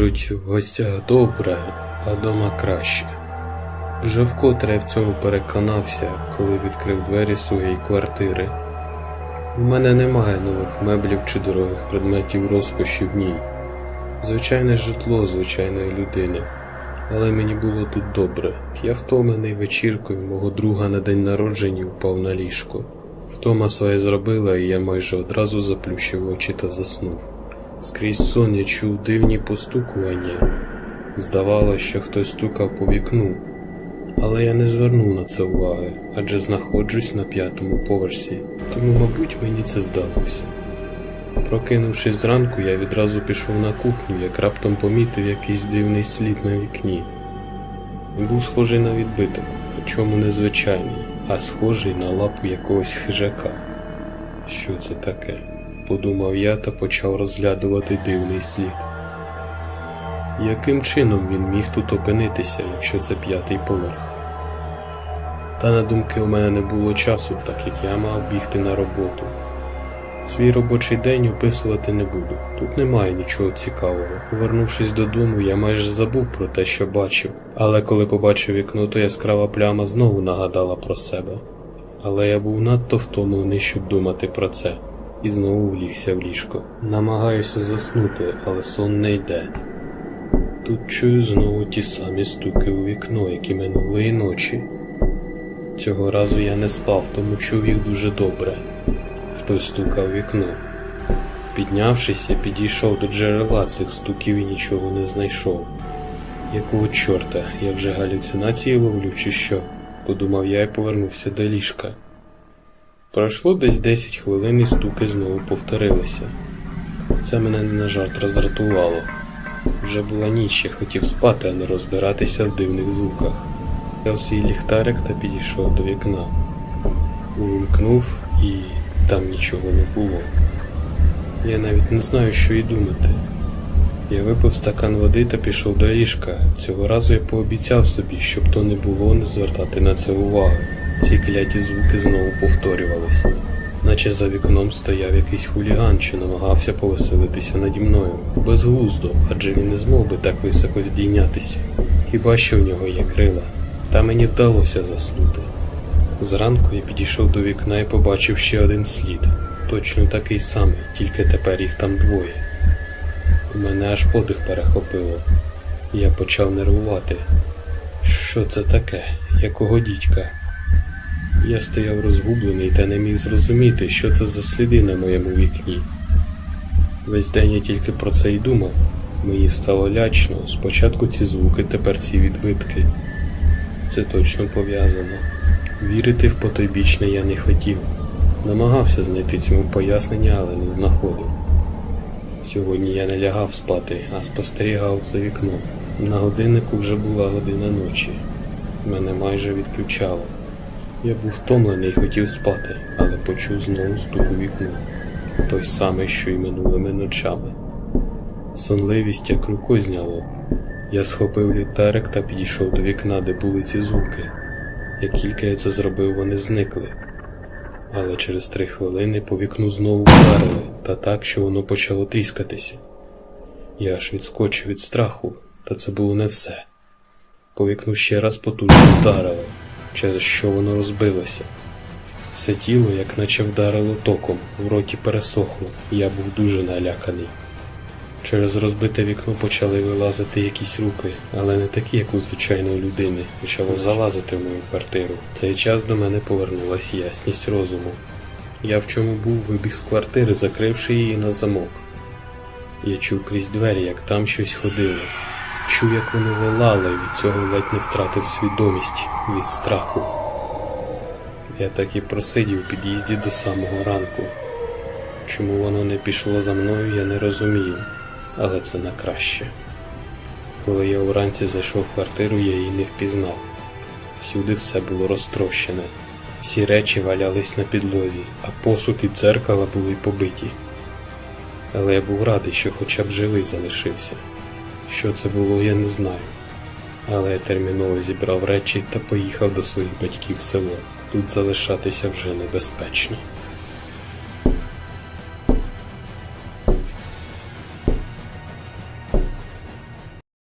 Кажуть, в гостях добре, а дома краще. Вже вкотре я в цьому переконався, коли відкрив двері своєї квартири. У мене немає нових меблів чи дорогих предметів розкоші в ній. Звичайне житло звичайної людини. Але мені було тут добре. Я втомлений вечіркою мого друга на день народження впав на ліжко. Втома своє зробила, і я майже одразу заплющив очі та заснув. Скрізь сон я чув дивні постукування. Здавалося, що хтось стукав по вікну, але я не звернув на це уваги, адже знаходжусь на п'ятому поверсі, тому, мабуть, мені це здалося. Прокинувшись зранку, я відразу пішов на кухню, як раптом помітив якийсь дивний слід на вікні. Був схожий на відбиток, причому не звичайний, а схожий на лапу якогось хижака. Що це таке? Подумав я та почав розглядувати дивний слід. Яким чином він міг тут опинитися, якщо це п'ятий поверх? Та на думки у мене не було часу, так як я мав бігти на роботу. Свій робочий день описувати не буду. Тут немає нічого цікавого. Повернувшись додому, я майже забув про те, що бачив, але коли побачив вікно, то яскрава пляма знову нагадала про себе. Але я був надто втомлений, щоб думати про це, і знову влігся в ліжко. Намагаюся заснути, але сон не йде. Тут чую знову ті самі стуки у вікно, які минулої ночі. Цього разу я не спав, тому чув їх дуже добре. Хтось стукав вікно. Піднявшись, я підійшов до джерела цих стуків і нічого не знайшов. Якого чорта, я вже галюцинації ловлю, чи що? подумав я і повернувся до ліжка. Пройшло десь 10 хвилин і стуки знову повторилися. Це мене не на жарт роздратувало. Вже була ніч, я хотів спати, а не розбиратися в дивних звуках. Взяв свій ліхтарик та підійшов до вікна. Увімкнув і там нічого не було. Я навіть не знаю, що й думати. Я випив стакан води та пішов до ліжка. Цього разу я пообіцяв собі, щоб то не було, не звертати на це уваги. Ці кляті звуки знову повторювались, наче за вікном стояв якийсь хуліган, що намагався повеселитися наді мною. Безглуздо, адже він не змог би так високо здійнятися. Хіба що в нього є крила. Та мені вдалося заснути. Зранку я підійшов до вікна і побачив ще один слід. Точно такий самий, тільки тепер їх там двоє. У мене аж подих перехопило. Я почав нервувати. Що це таке? Якого дідька? Я стояв розгублений та не міг зрозуміти, що це за сліди на моєму вікні. Весь день я тільки про це й думав. Мені стало лячно. Спочатку ці звуки, тепер ці відбитки. Це точно пов'язано. Вірити в потойбічне я не хотів. Намагався знайти цьому пояснення, але не знаходив. Сьогодні я не лягав спати, а спостерігав за вікном. На годиннику вже була година ночі. Мене майже відключало. Я був втомлений і хотів спати, але почув знову стук у вікно. Той самий, що й минулими ночами. Сонливість як рукою зняло. Я схопив ліхтарик та підійшов до вікна, де були ці звуки. Як тільки я це зробив, вони зникли. Але через три хвилини по вікну знову вдарили, та так, що воно почало тріскатися. Я аж відскочив від страху, та це було не все. По вікну ще раз потужно вдарило, через що воно розбилося. Все тіло, як наче вдарило током, в роті пересохло, і я був дуже наляканий. Через розбите вікно почали вилазити якісь руки, але не такі, як у звичайної людини, почало залазити в мою квартиру. В цей час до мене повернулася ясність розуму. Я в чому був вибіг з квартири, закривши її на замок. Я чув крізь двері, як там щось ходило. Чув, як воно волало, і від цього ледь не втратив свідомість від страху. Я так і просидів у під'їзді до самого ранку. Чому воно не пішло за мною, я не розумію, але це на краще. Коли я вранці зайшов в квартиру, я її не впізнав. Всюди все було розтрощене, всі речі валялись на підлозі, а посуд і дзеркала були побиті. Але я був радий, що хоча б живий залишився. Що це було, я не знаю. Але я терміново зібрав речі та поїхав до своїх батьків в село. Тут залишатися вже небезпечно.